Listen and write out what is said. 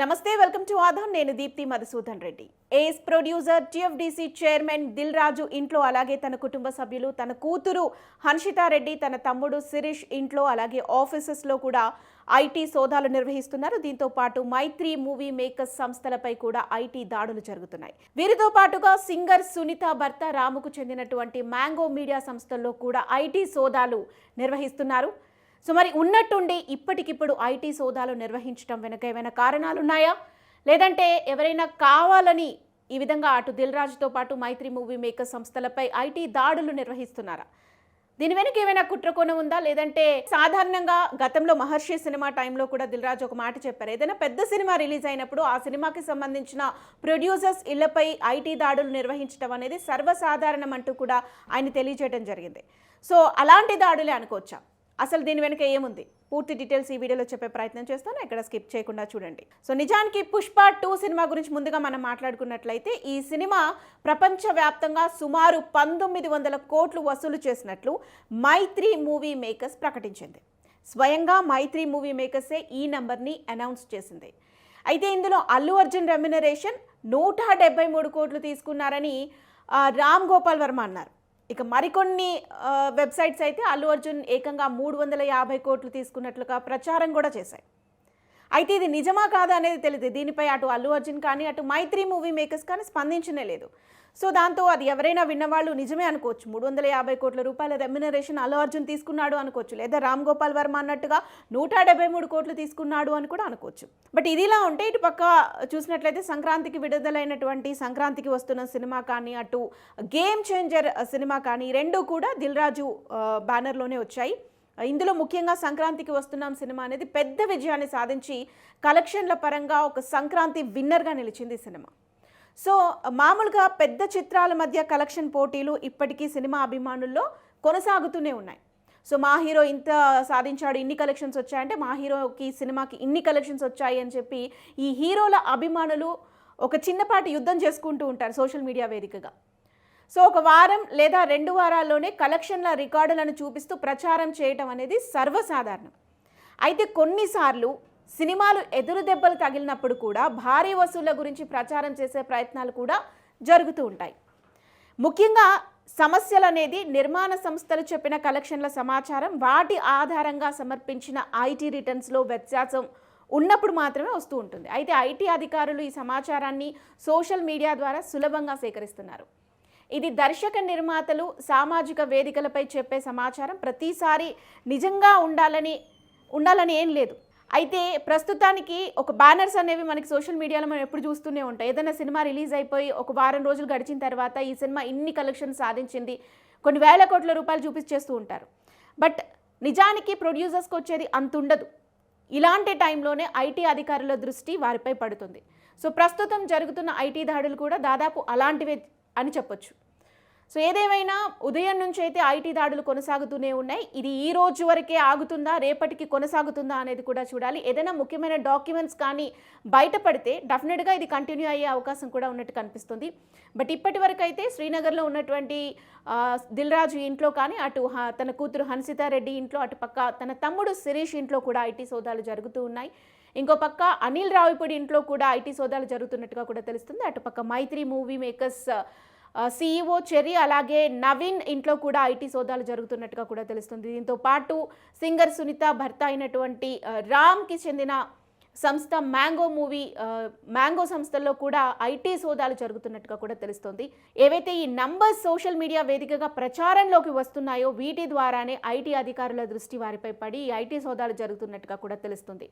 నమస్తే welcome to Aadhaar. నేను Deepti Madhusudan Reddy. Ace producer TFDC chairman Dil Raju ఇంట్లో అలాగే తన కుటుంబ సభ్యులు తన కూతురు హన్షితారెడ్డి తన తమ్ముడు శిరీష్ ఇంట్లో అలాగే ఆఫీసెస్లో కూడా ఐటీ సోదాలు నిర్వహిస్తున్నారు. దీంతో పాటు మైత్రి మూవీ మేకర్స్ సంస్థలపై కూడా ఐటీ దాడులు జరుగుతున్నాయి. వీరితో పాటుగా సింగర్ సునీత భర్త రాముకు చెందినటువంటి మ్యాంగో మీడియా సంస్థల్లో కూడా ఐటీ సోదాలు నిర్వహిస్తున్నారు. సో మరి ఉన్నట్టుండి ఇప్పటికిప్పుడు ఐటీ సోదాలు నిర్వహించడం వెనక ఏమైనా కారణాలు ఉన్నాయా లేదంటే ఎవరైనా కావాలని ఈ విధంగా అటు దిల్ రాజుతో పాటు మైత్రి మూవీ మేకర్ సంస్థలపై ఐటీ దాడులు నిర్వహిస్తున్నారా? దీని వెనక ఏమైనా కుట్రకోణం ఉందా? లేదంటే సాధారణంగా గతంలో మహర్షి సినిమా టైంలో కూడా దిల్ రాజు ఒక మాట చెప్పారు. ఏదైనా పెద్ద సినిమా రిలీజ్ అయినప్పుడు ఆ సినిమాకి సంబంధించిన ప్రొడ్యూసర్స్ ఇళ్ళపై ఐటీ దాడులు నిర్వహించడం అనేది సర్వసాధారణం అంటూ కూడా ఆయన తెలియజేయడం జరిగింది. సో అలాంటి దాడులే అనుకోవచ్చా? అసలు దీని వెనుక ఏముంది? పూర్తి డీటెయిల్స్ ఈ వీడియోలో చెప్పే ప్రయత్నం చేస్తాను. ఎక్కడ స్కిప్ చేయకుండా చూడండి. సో నిజానికి పుష్ప టూ సినిమా గురించి ముందుగా మనం మాట్లాడుకున్నట్లయితే ఈ సినిమా ప్రపంచవ్యాప్తంగా సుమారు పంతొమ్మిది వందల కోట్లు వసూలు చేసినట్లు మైత్రి మూవీ మేకర్స్ ప్రకటించింది. స్వయంగా మైత్రి మూవీ మేకర్సే ఈ నెంబర్ని అనౌన్స్ చేసింది. అయితే ఇందులో అల్లు అర్జున్ రెమ్యునరేషన్ నూట డెబ్బై మూడు కోట్లు తీసుకున్నారని రామ్ గోపాల్ వర్మ అన్నారు. ఇక మరికొన్ని వెబ్సైట్స్ అయితే అల్లు అర్జున్ ఏకంగా మూడు వందల యాభై కోట్లు తీసుకున్నట్లుగా ప్రచారం కూడా చేశాయి. అయితే ఇది నిజమా కాదా అనేది తెలియదు దీనిపై అటు అల్లు అర్జున్ కానీ అటు మైత్రి మూవీ మేకర్స్ కానీ స్పందించనే లేదు. సో దాంతో అది ఎవరైనా విన్నవాళ్ళు నిజమే అనుకోవచ్చు. మూడు వందల యాభై కోట్ల రూపాయల రెమ్యునరేషన్ అల్లు అర్జున్ తీసుకున్నాడు అనుకోవచ్చు. లేదా రామ్ గోపాల్ వర్మ అన్నట్టుగా నూట డెబ్బై మూడు కోట్లు తీసుకున్నాడు అని కూడా అనుకోవచ్చు. బట్ ఇదిలా ఉంటే ఇటు పక్క చూసినట్లయితే సంక్రాంతికి విడుదలైనటువంటి సంక్రాంతికి వస్తున్న సినిమా కానీ అటు గేమ్ చేంజర్ సినిమా కానీ రెండు కూడా దిల్ రాజు బ్యానర్లోనే వచ్చాయి. ఇందులో ముఖ్యంగా సంక్రాంతికి వస్తున్నాం సినిమా అనేది పెద్ద విజయాన్ని సాధించి కలెక్షన్ల పరంగా ఒక సంక్రాంతి విన్నర్గా నిలిచింది సినిమా. సో మామూలుగా పెద్ద చిత్రాల మధ్య కలెక్షన్ పోటీలు ఇప్పటికీ సినిమా అభిమానుల్లో కొనసాగుతూనే ఉన్నాయి. సో మా హీరో ఇంత సాధించాడు ఇన్ని కలెక్షన్స్ వచ్చాయంటే మా హీరోకి సినిమాకి ఇన్ని కలెక్షన్స్ వచ్చాయి అని చెప్పి ఈ హీరోల అభిమానులు ఒక చిన్నపాటి యుద్ధం చేసుకుంటూ ఉంటారు సోషల్ మీడియా వేదికగా. సో ఒక వారం లేదా రెండు వారాల్లోనే కలెక్షన్ల రికార్డులను చూపిస్తూ ప్రచారం చేయటం అనేది సర్వసాధారణం. అయితే కొన్నిసార్లు సినిమాలు ఎదురు దెబ్బలు తగిలినప్పుడు కూడా భారీ వసూళ్ళ గురించి ప్రచారం చేసే ప్రయత్నాలు కూడా జరుగుతూ ఉంటాయి. ముఖ్యంగా సమస్యలు అనేది నిర్మాణ సంస్థలు చెప్పిన కలెక్షన్ల సమాచారం వాటి ఆధారంగా సమర్పించిన ఐటీ రిటర్న్స్లో వ్యత్యాసం ఉన్నప్పుడు మాత్రమే వస్తూ ఉంటుంది. అయితే ఐటీ అధికారులు ఈ సమాచారాన్ని సోషల్ మీడియా ద్వారా సులభంగా సేకరిస్తున్నారు. ఇది దర్శక నిర్మాతలు సామాజిక వేదికలపై చెప్పే సమాచారం. ప్రతిసారి నిజంగా ఉండాలని ఉండాలని ఏం లేదు. అయితే ప్రస్తుతానికి ఒక బ్యానర్స్ అనేవి మనకి సోషల్ మీడియాలో మనం ఎప్పుడు చూస్తూనే ఉంటాయి. ఏదైనా సినిమా రిలీజ్ అయిపోయి ఒక వారం రోజులు గడిచిన తర్వాత ఈ సినిమా ఇన్ని కలెక్షన్ సాధించింది. కొన్ని వేల కోట్ల రూపాయలు చూపించేస్తూ ఉంటారు. బట్ నిజానికి ప్రొడ్యూసర్స్కి వచ్చేది అంత ఉండదు. ఇలాంటి టైంలోనే ఐటీ అధికారుల దృష్టి వారిపై పడుతుంది. సో ప్రస్తుతం జరుగుతున్న ఐటీ దాడులు కూడా దాదాపు అలాంటివే అని చెప్పొచ్చు. సో ఏదేమైనా ఉదయం నుంచి అయితే ఐటీ దాడులు కొనసాగుతూనే ఉన్నాయి. ఇది ఈ రోజు వరకే ఆగుతుందా రేపటికి కొనసాగుతుందా అనేది కూడా చూడాలి. ఏదైనా ముఖ్యమైన డాక్యుమెంట్స్ కానీ బయటపడితే డెఫినెట్గా ఇది కంటిన్యూ అయ్యే అవకాశం కూడా ఉన్నట్టు కనిపిస్తుంది. బట్ ఇప్పటి వరకు అయితే శ్రీనగర్లో ఉన్నటువంటి దిల్రాజు దిల్ రాజు ఇంట్లో కానీ అటు హ- తన కూతురు హన్సితారెడ్డి ఇంట్లో అటు పక్క తన తమ్ముడు శిరీష్ ఇంట్లో కూడా ఐటీ సోదాలు జరుగుతూ ఉన్నాయి. ఇంకో పక్క అనిల్ రావిపూడి ఇంట్లో కూడా ఐటీ సోదాలు జరుగుతున్నట్టుగా కూడా తెలుస్తుంది. అటు పక్క Mythri movie makers CEO Cherry అలాగే నవీన్ ఇంట్లో కూడా ఐటీ సోదాలు జరుగుతున్నట్టుగా కూడా తెలుస్తుంది. దీంతో పాటు సింగర్ సునీత భర్త అయినటువంటి రామ్కి చెందిన సంస్థ మ్యాంగో మూవీ మ్యాంగో సంస్థల్లో కూడా ఐటీ సోదాలు జరుగుతున్నట్టుగా కూడా తెలుస్తుంది. ఏవైతే ఈ నంబర్స్ సోషల్ మీడియా వేదికగా ప్రచారంలోకి వస్తున్నాయో వీటి ద్వారానే ఐటీ అధికారుల దృష్టి వారిపై పడి ఈ ఐటీ సోదాలు జరుగుతున్నట్టుగా కూడా తెలుస్తుంది.